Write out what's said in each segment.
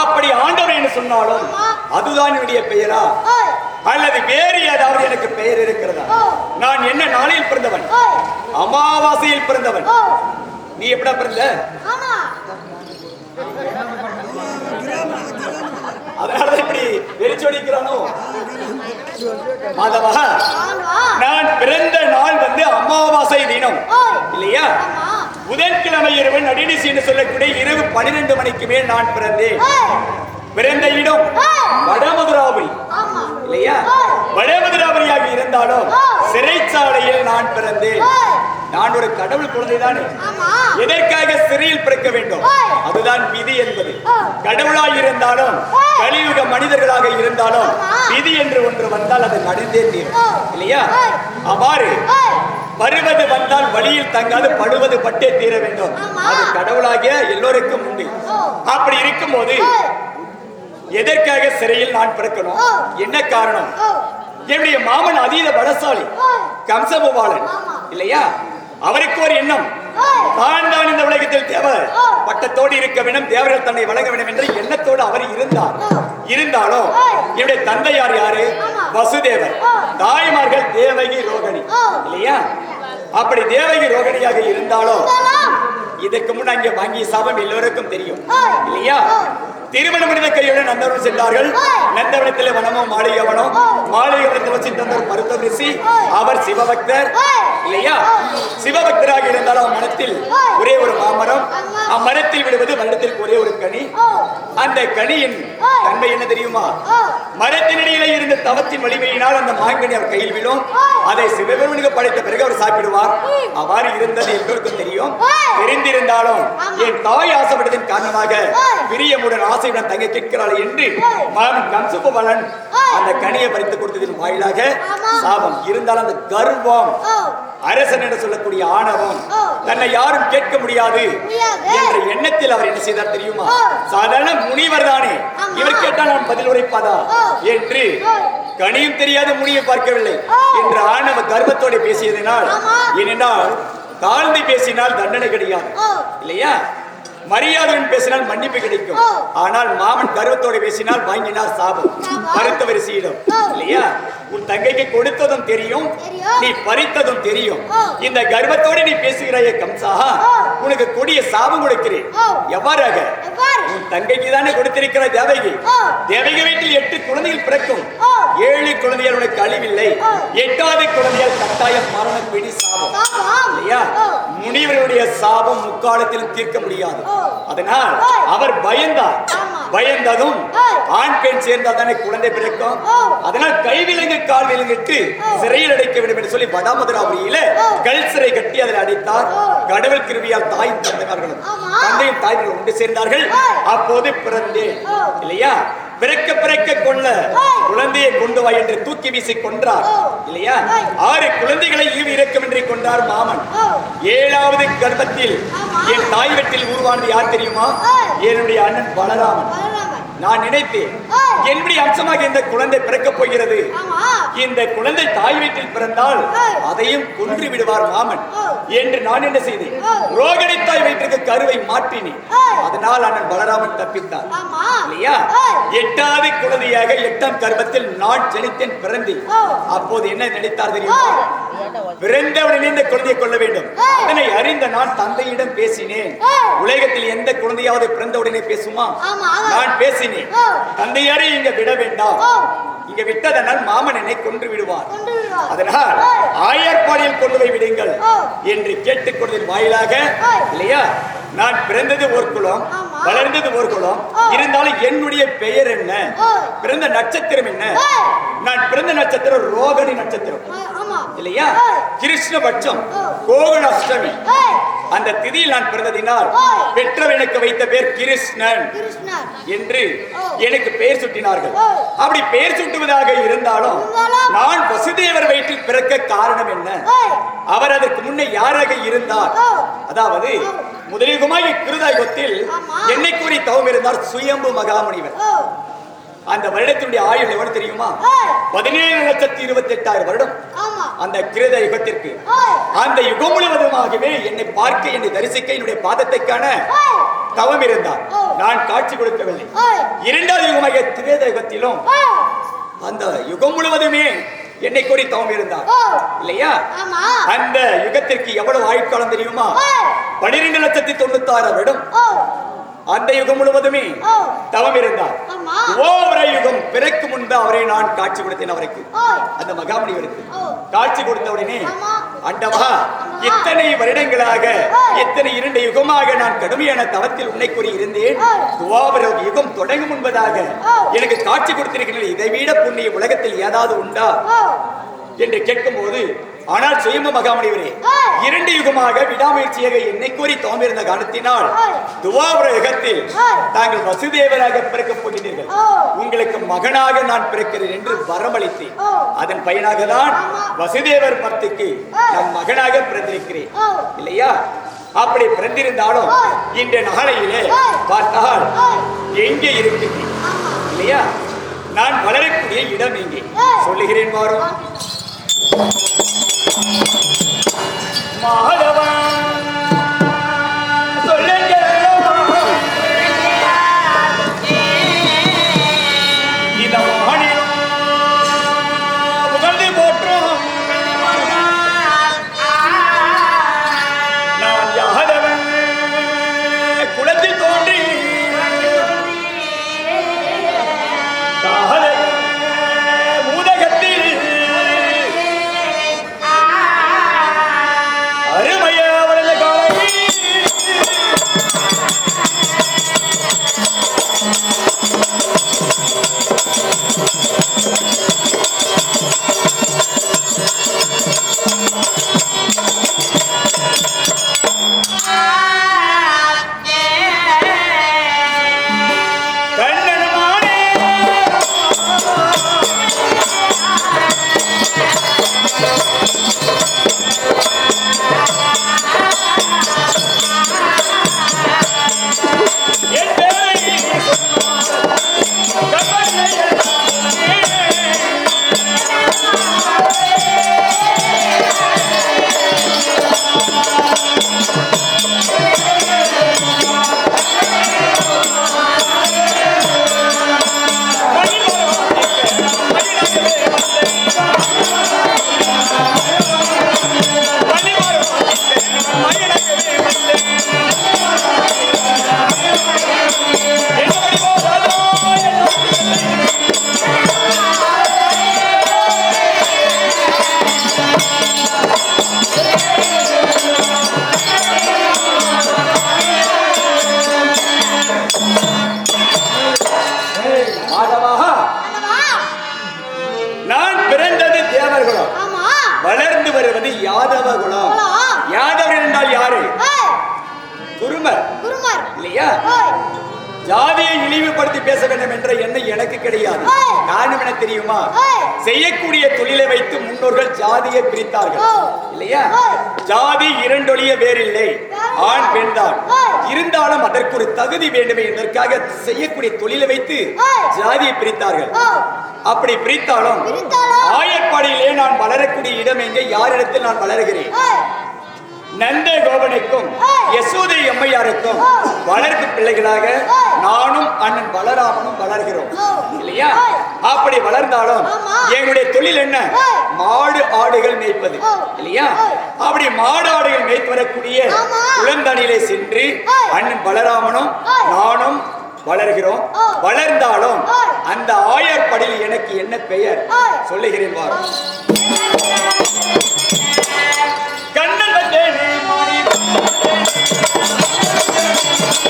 அப்படி ஆண்டவர் என்று சொன்னாலும். அதுதான் என்னுடைய பெயரா? அல்லது வேறு ஏதாவது எனக்கு பெயர் இருக்கிறதா. நான் என்ன நாளில் பிறந்தவன்? அமாவாசையில் பிறந்தவன். நீ எப்படா பிறந்த? ஆமா. அதனால இப்படி வெறிச்சொடிக்கிறானோ மாதவா நான் பிறந்த நாள் வந்து அமாவாசை தினம். இல்லையா? புதன்கிழமை இரவு நடினிசி என்று சொல்லக்கூடிய இரவு பன்னிரண்டு மணிக்கு மேல் நான் பிறந்தேன் பிறந்த இடம் ஆமா இல்லையா ஓய். வடமதுராபுரியாக இருந்தாலும். சிறைச்சாலையில் நான் பிறந்தேன் நான் ஒரு கடவுள் குழந்தைதானே எதற்காக சிறையில் பிறக்க வேண்டும். அதுதான் விதி என்பது. கடவுளாய் இருந்தாலும். கலியுக மனிதர்களாக இருந்தாலும். விதி என்று ஒன்று வந்தால் அது நடந்தே. இல்லையா. அவ்வாறு வருவது வந்தால் வழியில் தங்காது படுவது பட்டே தீர வேண்டும். அது கடவுளாகிய எல்லோருக்கும் உண்டு. அப்படி இருக்கும்போது எதற்காக சிறையில் நான் பிறக்கணும். என்ன காரணம் என்னுடைய மாமன் அதீத கம்சபுபாலன் ஆமா. இல்லையா அவருக்கு ஒரு எண்ணம் தான் தான் இந்த உலகத்தில் தேவர். பட்டத்தோடு இருக்க வேண்டும் தேவர்கள் தன்னை வழங்க வேண்டும் என்ற எண்ணத்தோடு அவர் இருந்தார். இருந்தாலும். என்னுடைய தந்தையார் யாரு. வசுதேவர். தாய்மார்கள் தேவகி ரோகிணி. இல்லையா அப்படி தேவகி ரோகிணியாக இருந்தாலும் இதற்கு முன் அங்கே வாங்கிய சாபம் எல்லோருக்கும் தெரியும். இல்லையா. திருமணம் முடிந்த கையுடன் நந்தவனம் சென்றார்கள். நந்தவனத்திலே வனமோ மாளிகவனம் ஓ. மாளிகவனத்தில் வச்சு தந்தவர் மருத்துவ ரிஷி அவர் சிவபக்தர் இல்லையா? சிவபக்தராக இருந்தாலும் மனத்தில் ஒரே ஒரு மாமரம் அம்மரத்தில் விடுவது வருடத்திற்கு ஒரே ஒரு கனி. அந்த கனியின் தன்மை என்ன தெரியுமா? ஓ இருந்த தவத்தின் வலிமையினால் அந்த மாங்கனி அவர் கையில் விழும். அதை சிவபெருமனுக்கு படைத்த பிறகு அவர் சாப்பிடுவார். அவ்வாறு இருந்தது எல்லோருக்கும் தெரியும். தெரிந்திருந்தாலும் என் தாய் ஆசைப்பட்டதின் காரணமாக ஓ. பிரியமுடன் ஆசையுடன் தங்க கேட்கிறாள் என்று ஓ. மகன் கம்சுபலன். அந்த கனியை பறித்து கொடுத்ததின் வாயிலாக. சாபம் இருந்தாலும் அந்த கர்வம் அரசன் என்று சொல்லக்கூடிய ஆணவம். தன்னை யாரும் கேட்க முடியாது. என்ற எண்ணத்தில் அவர் என்ன செய்தார் தெரியுமா. சாதாரண முனிவர் தானே. இவர் கேட்டால் நான் பதில் உரைப்பாதா. என்று. கனியும் தெரியாத முனியை பார்க்கவில்லை. என்ற ஆணவ கர்வத்தோடு பேசியதனால். ஏனென்றால் தாழ்ந்து பேசினால் தண்டனை கிடையாது இல்லையா மரியாதையுடன் பேசினால் மன்னிப்பு கிடைக்கும். ஆனால் மாமன் கருவத்தோடு பேசினால் வாங்கினார் சாபம் ரிஷியிடம் ஓ. இல்லையா உன் தங்கைக்கு கொடுத்ததும் தெரியும். நீ பறித்ததும் தெரியும். இந்த கர்வத்தோடு நீ பேசுகிறாயே கம்சா. உனக்கு கொடிய சாபம் கொடுக்கிறேன். எவ்வாறாக எவ்வாறு உன் தங்கைக்கு தானே கொடுத்திருக்கிற தேவகி. தேவகி வீட்டில் எட்டு குழந்தைகள் பிறக்கும். ஏழு குழந்தைகள் உனக்கு அழிவில்லை. எட்டாவது குழந்தைகள் கட்டாயம் மரண பிடி சாபம். இல்லையா. முனிவருடைய சாபம் முக்காலத்தில் தீர்க்க முடியாது. அதனால். அவர் பயந்தார். பயந்ததும். ஆண் பெண் சேர்ந்தால் தானே குழந்தை பிறக்கும். அதனால் கை விலங்கு கால் விலங்கிட்டு. சிறையில் அடைக்க வேண்டும் என்று சொல்லி வடாமதுராபுரியில. கல் சிறை கட்டி அதில் அடைத்தார். கடவுள் கிருவியால் தாய் தந்தைமார்களும் ஆமா. தந்தையும் தாய்களும் ஒன்று சேர்ந்தார்கள். அப்போது பிறந்தேன் இல்லையா? பிறக்க பிறக்க கொள்ள குழந்தையை கொண்டு வா என்று தூக்கி வீசி கொன்றார். இல்லையா? ஆறு குழந்தைகளை ஈவு என்று கொண்டார் மாமன். ஏழாவது கர்ப்பத்தில் என் தாய் வீட்டில் உருவானது யார் தெரியுமா? என்னுடைய அண்ணன் பலராமன். நான் நினைத்தேன். என்னுடைய அம்சமாக இந்த குழந்தை பிறக்கப் போகிறது இந்த குழந்தை தாய் வீட்டில் பிறந்தால். அதையும் கொன்று விடுவார் மாமன். என்று நான் என்ன செய்தேன். ரோகிணி தாய் வயிற்றுக்கு கருவை மாற்றினேன். அதனால் அண்ணன் பலராமன் தப்பித்தார் இல்லையா. எட்டாவது குழந்தையாக எட்டாம் கர்ப்பத்தில் நான் ஜனித்தேன் பிறந்தேன். அப்போது என்ன நினைத்தார் தெரியுமா பிறந்தவுடனே இந்த குழந்தையை கொள்ள வேண்டும். அதனை அறிந்த நான் தந்தையிடம் பேசினேன். உலகத்தில் எந்த குழந்தையாவது பிறந்தவுடனே பேசுமா. நான் பேசினேன் ஓ. தந்தையாரை இங்க விட வேண்டாம். இங்க விட்டதனால் மாமன் என்னை கொன்று விடுவார் அதனால். ஆயர்பாடியில் கொண்டு போய் விடுங்கள். என்று கேட்டுக்கொண்டதின் வாயிலாக. இல்லையா நான் பிறந்தது ஒரு குலம். வளர்ந்தது ஒரு குலம். இருந்தாலும் என்னுடைய பெயர் என்ன. பிறந்த நட்சத்திரம் என்ன. நான் பிறந்த நட்சத்திரம் ரோகிணி நட்சத்திரம் இல்லையா. கிருஷ்ணபட்சம் ஓ. கோகுல அஷ்டமி ஓய் அந்த திதியில் நான் பிறந்ததினால். பெற்றவர் எனக்கு வைத்த பேர் கிருஷ்ணன் என்று. எனக்கு பெயர் சுட்டினார்கள். அப்படி பெயர் சுட்டுவதாக இருந்தாலும் நான் வசுதேவர் வயிற்றில் பிறக்க காரணம் என்ன அவர் அதற்கு முன்னே யாராக இருந்தார். அதாவது ஓ. முதலிகுமாய் கிருதாயுகத்தில். என்னை கூறி தவம் இருந்தார் சுயம்பு மகாமுனிவர் அந்த வருடத்தினுடைய ஆயுள் எவ்வளவு தெரியுமா? பதினேழு லட்சத்தி இருபத்தி எட்டாயிரம் வருடம் அந்த கிருத யுகத்திற்கு. அந்த யுகம் முழுவதுமாகவே என்னை பார்க்க என்னை தரிசிக்க என்னுடைய பாதத்தை காண தவம் இருந்தார். நான் காட்சி கொடுக்கவில்லை. இரண்டாவது யுகமாக திரேத யுகத்திலும் அந்த யுகம் முழுவதுமே என்னை கோரி தவம் இருந்தார். இல்லையா? அந்த யுகத்திற்கு எவ்வளவு ஆயுட்காலம் தெரியுமா? பனிரெண்டு லட்சத்தி தொண்ணூத்தி ஆறு வருடம் அந்த யுகம் முழுவதுமே தவம் இருந்தார். ஓவர யுகம் பிறக்கு முன்பு அவரை நான் காட்சி கொடுத்தேன் அவருக்கு. அந்த மகாமுனிவருக்கு ஓ, காட்சி கொடுத்த உடனே. அண்டவா இத்தனை வருடங்களாக இத்தனை இரண்டு யுகமாக நான் கடுமையான தவத்தில் உன்னை கூறி இருந்தேன். துவாபர யுகம் தொடங்கும் முன்பதாக. எனக்கு காட்சி கொடுத்திருக்கிறீர்கள். இதை விட புண்ணிய உலகத்தில் ஏதாவது உண்டா? என்று கேட்கும்போது ஆனால் சுயம மகாமுனிவரே ஆ. இரண்டு யுகமாக விடாமுயற்சியாக என்னை கோரி தோம்பிருந்த காரணத்தினால். துவாபர யுகத்தில். தாங்கள் வசுதேவராக பிறக்கப் போகிறீர்கள். உங்களுக்கு மகனாக நான் பிறக்கிறேன் என்று வரமளித்தேன். அதன் பயனாக தான். வசுதேவர் பக்திக்கு ஆ. நான் மகனாக பிறந்திருக்கிறேன் இல்லையா அப்படி பிறந்திருந்தாலும். இன்றைய நாளையிலே. பார்த்தால். எங்கே இருக்கின்றேன் ஆமா இல்லையா நான் வளரக்கூடிய இடம் எங்கே. சொல்லுகிறேன் வாரும் மாதவா பேச வேண்டும் என்ற எண்ணம் எனக்கு கிடையாது. காரணம் என்ன தெரியுமா? செய்யக்கூடிய தொழிலை வைத்து முன்னோர்கள் ஜாதியை பிரித்தார்கள். இல்லையா. ஜாதி இரண்டொழிய வேறில்லை. ஆண் பெண் தான். இருந்தாலும் அதற்கு ஒரு தகுதி வேண்டுமே என்பதற்காக செய்யக்கூடிய தொழிலை வைத்து. ஜாதியை பிரித்தார்கள். அப்படி பிரித்தாலும். ஆயப்பாடியிலே நான் வளரக்கூடிய இடம் எங்கே? யாரிடத்தில் நான் வளர்கிறேன்? நந்த கோபனுக்கும். யசோதை அம்மையாருக்கும் ஏய். வளர்ப்பு பிள்ளைகளாக. நானும் அண்ணன் பலராமனும் வளர்கிறோம். இல்லையா. அப்படி வளர்ந்தாலும். எங்களுடைய தொழில் என்ன. மாடு ஆடுகள் மேய்ப்பது. இல்லையா. அப்படி மாடு ஆடுகள் மேய்த்து வரக்கூடிய. குளந்தணியிலே சென்று. அண்ணன் பலராமனும் ஏய். நானும் வளர்கிறோம். வளர்ந்தாலும். அந்த ஆயர்படியில் எனக்கு என்ன பெயர். சொல்லுகிறேன் வாரும் よしよしよしよし。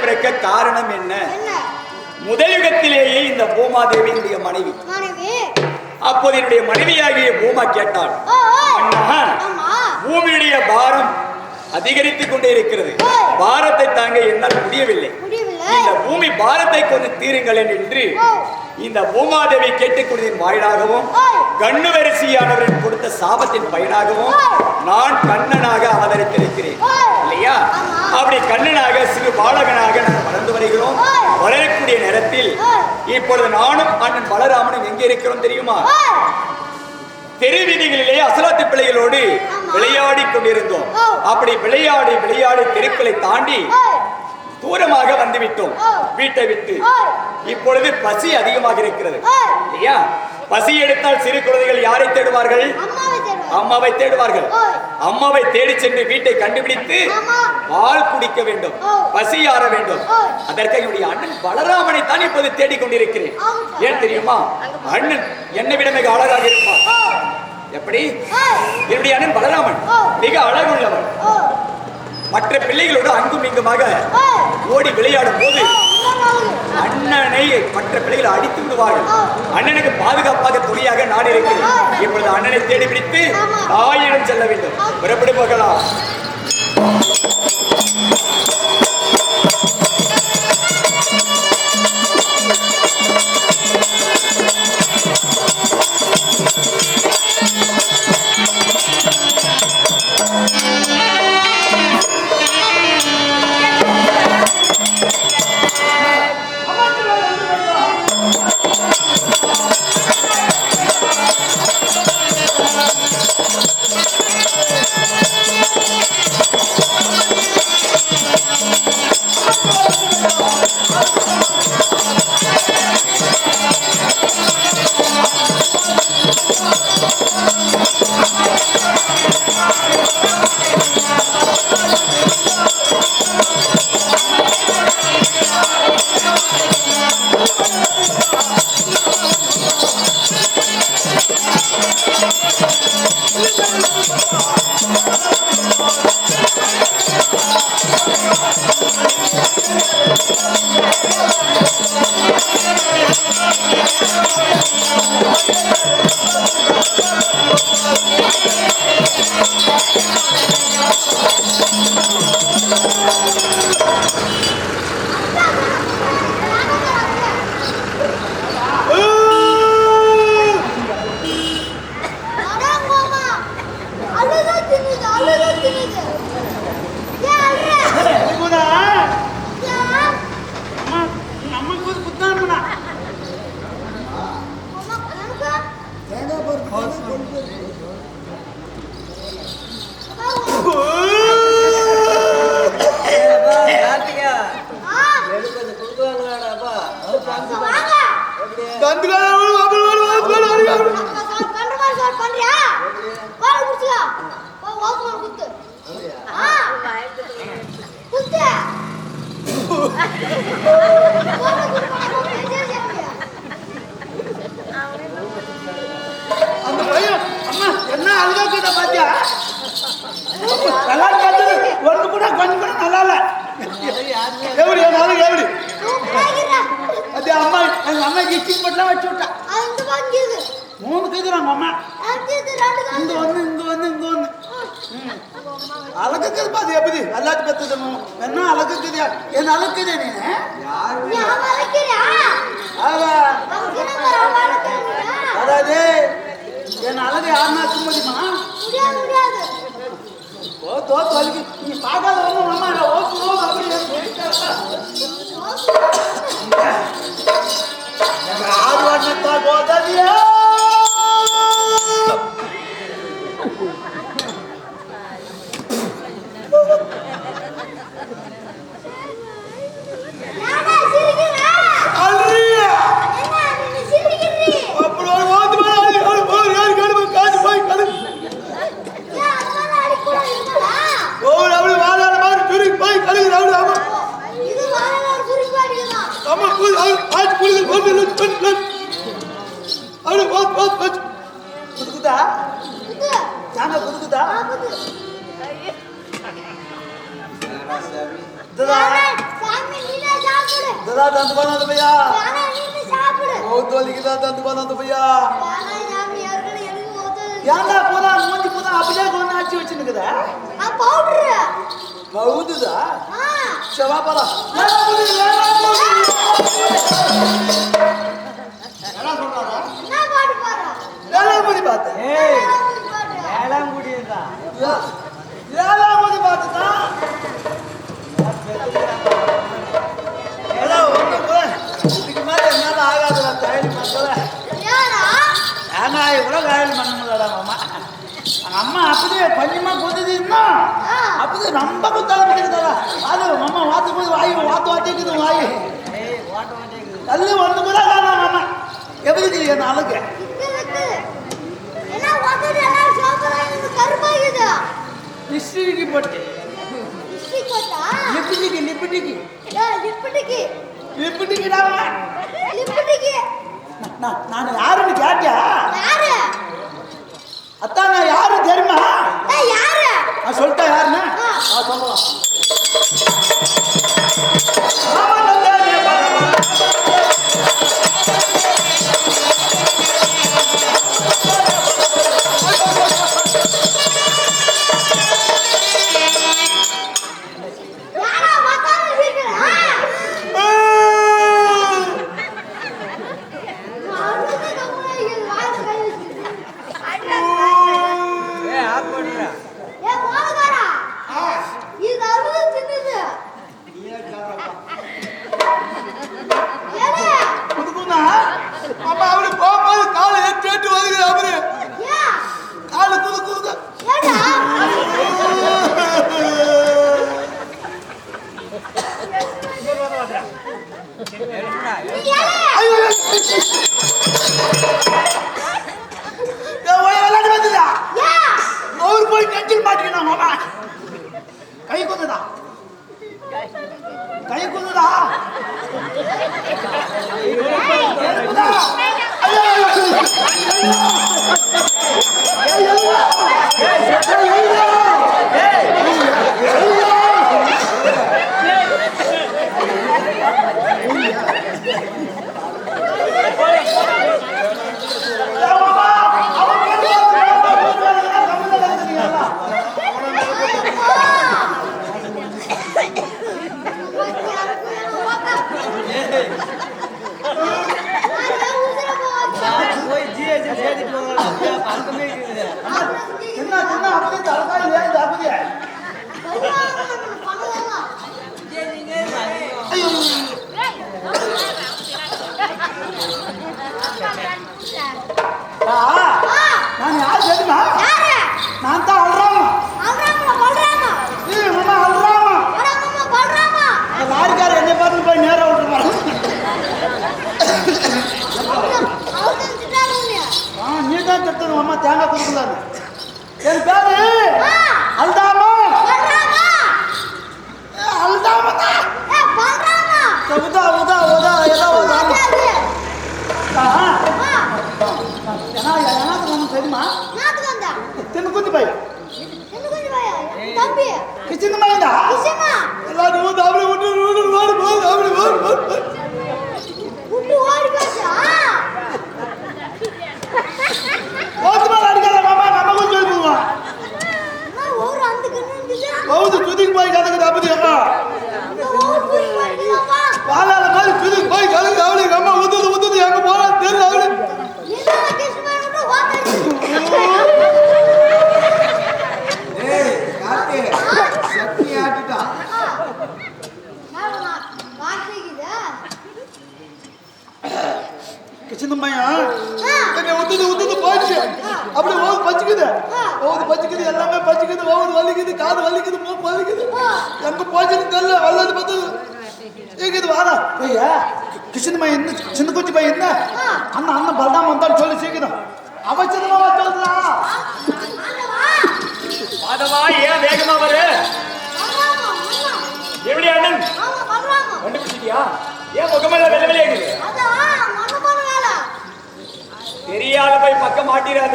பிறக்க காரணம் என்ன என்ன முதல் யுகத்திலேயே இந்த பூமாதேவி என்னுடைய மனைவி அப்போது என்னுடைய மனைவியாகிய பூமா கேட்டாள் பூமியுடைய பாரம் அதிகரித்துக் கொண்டே இருக்கிறது. பாரத்தை தாங்க என்னால் முடியவில்லை இந்த பூமி பாரத்தை கொஞ்சம் தீருங்களேன் என்று. இந்த பூமாதேவி கேட்டுக்கொண்டதின் வாயிலாகவும். கண்ணுவரிசையானவரின் கொடுத்த சாபத்தின் பயனாகவும். நான் கண்ணனாக அவதரித்திருக்கிறேன். இல்லையா? அப்படி கண்ணனாக சிறு பாலகனாக நான் வளர்ந்து வருகிறோம். வளரக்கூடிய நேரத்தில் இப்பொழுது நானும் அண்ணன் பலராமனும் எங்கே இருக்கிறோம் தெரியுமா? தெருவீதிகளிலே தெரு அசலாத்து பிள்ளைகளோடு விளையாடி கொண்டிருந்தோம். அப்படி விளையாடி விளையாடி தெருக்களை தாண்டி தூரமாக வந்துவிட்டோம். வீட்டை விட்டு. இப்பொழுது பசி அதிகமாக இருக்கிறது. இல்லையா? பசி எடுத்தால் சிறு குழந்தைகள் யாரை தேடுவார்கள்? அம்மாவை தேடுவார் அம்மாவை தேடுவார்கள். அம்மாவை தேடி சென்று வீட்டை கண்டுபிடித்து. பால் குடிக்க வேண்டும். பசி ஆற வேண்டும். அதற்கு என்னுடைய அண்ணன் பலராமனை தான் இப்போது தேடிக் கொண்டிருக்கிறேன். ஏன் தெரியுமா? அண்ணன் என்னை விட மிக அழகாக இருப்பான். ஓ. எப்படி? என்னுடைய அண்ணன் பலராமன். மிக அழகுள்ளவன். மற்ற பிள்ளைகளோடு அங்கும் இங்குமாக ஓடி விளையாடும் போது அண்ணனை மற்ற பிள்ளைகள் அடித்து விடுவார்கள். அண்ணனுக்கு பாதுகாப்பாக துணியாக நான் இருக்கிறேன் இப்பொழுது அண்ணனை தேடி பிடித்து தாயிடம் செல்ல வேண்டும். ஆ. புறப்படு போகலாம் அந்த பையன், அம்மா, என்ன அழகா இருக்குதா பாத்தியா? நல்லா இருக்காது. ஒண்ணு கூட கொஞ்சம் கூட நல்லா இல்ல. எப்படி, என் எப்படி? அது அம்மா, எங்க அம்மா கிச்சிங் பட்டெல்லாம் வச்சு விட்டா. அந்த வாங்கிது மூணு நம்ம அம்மா. அஞ்சு ரெண்டு இங்க காசு ஒண்ணு, இங்க ஒண்ணு, இங்க ஒண்ணு. அழகு இருக்குது பாரு, எப்படி? எல்லாத்தையும் பெத்தது நம்ம. என்ன அழகு இருக்குதியா? என்ன அழகு இருக்குதே நீ? அதாவது என் அழகு யாருன்னா முடியுமா முடியாது தோத்து வலிக்கு நீ பார்க்காத ஒன்றும் அம்மா நான் ஓப்பு ஓப்பு அப்படி ஆறு வண்ணத்தா கோதவியா ಹೌದು ಶವಾಪದ லிப்ஸ்டிக் போட்டு. Lipstick lipstick lipstick lipstick lipstick நான் யாருன்னு கேட்டியா? யாரு? அத்தா நான் யாரு தெரியுமா? யாரு? நான் சொல்லிட்டேன் யாருன்னு? சொல்லலாம் கை குதுடா Yeah. తలకాయ లేదు లేకపోతే நான் யார் தெரியுமா நான் தான் அல்றாமா லாரிக்காரர் என்ன பார்த்து போய் நேரம் விட்டுருப்பாரு நீ தான் திட்டணும் அம்மா தேங்காய் கொடுக்கலான்னு ಭಯ ಕಿಚಿಂದ ಮಳೆಯಿಂದ ಎಲ್ಲರೂ ದಾಬರಿ ಊಟ ಊಟ ಮಾಡಿ ಮಾಡಿ ಮಾಡಿ ಮಾಡಿ இந்த என்னை உத்துது உத்துது போச்சு அப்படி ஓவு பச்சிக்குது ஓவுது பச்சிக்குது எல்லாமே பச்சிக்குது ஓவுது வலிக்குது காது வலிக்குது மூக்கு வலிக்குது. எங்க போச்சுன்னு தெரியல வல்லது பத்து இது வாரா ஐயா கிருஷ்ண என்ன சின்ன குச்சி பையன் என்ன? அண்ணன் அண்ணன் பலதாம் வந்தான்னு சொல்லி சீக்கிரம். அவசரமா சொல்றா. மாதவா ஏன் வேகமா வரு? எப்படி அண்ணன்? கண்டுபிடிச்சிட்டியா ஏன் முகமெல்லாம் வெள்ள வெளியாகுது தெரியாத போய் பக்கம் மாட்டிராத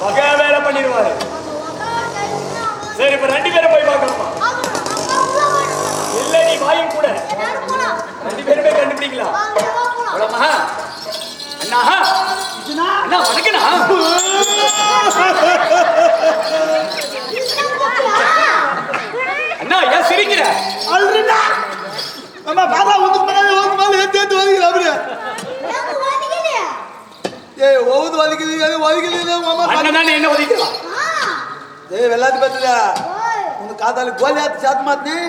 வகை வேலை பண்ணிடுவாரு. சரி இப்ப ரெண்டு பேரும் போய் பார்க்கணுமா இல்லை நீ வாயும் கூட. ரெண்டு பேருமே கண்டுபிடிக்கலாம் அவ்வளமா அண்ணா அண்ணா வணக்கண்ணா. அண்ணா ஏன் சிரிக்கிற? அல்றா நம்ம பாதா ஒன்று மேலே ஒன்று மேலே ஏற்றி ஏற்றி வருகிறேன் அப்படியே ஏ ஒவ்வொரு வலிக்குது அது வலிக்குது அண்ணன் என்ன வலிக்கலாம் ஏ வெள்ளாத்து பத்தில உங்க காதால கோலி ஆத்து சாத்து மாத்தினே?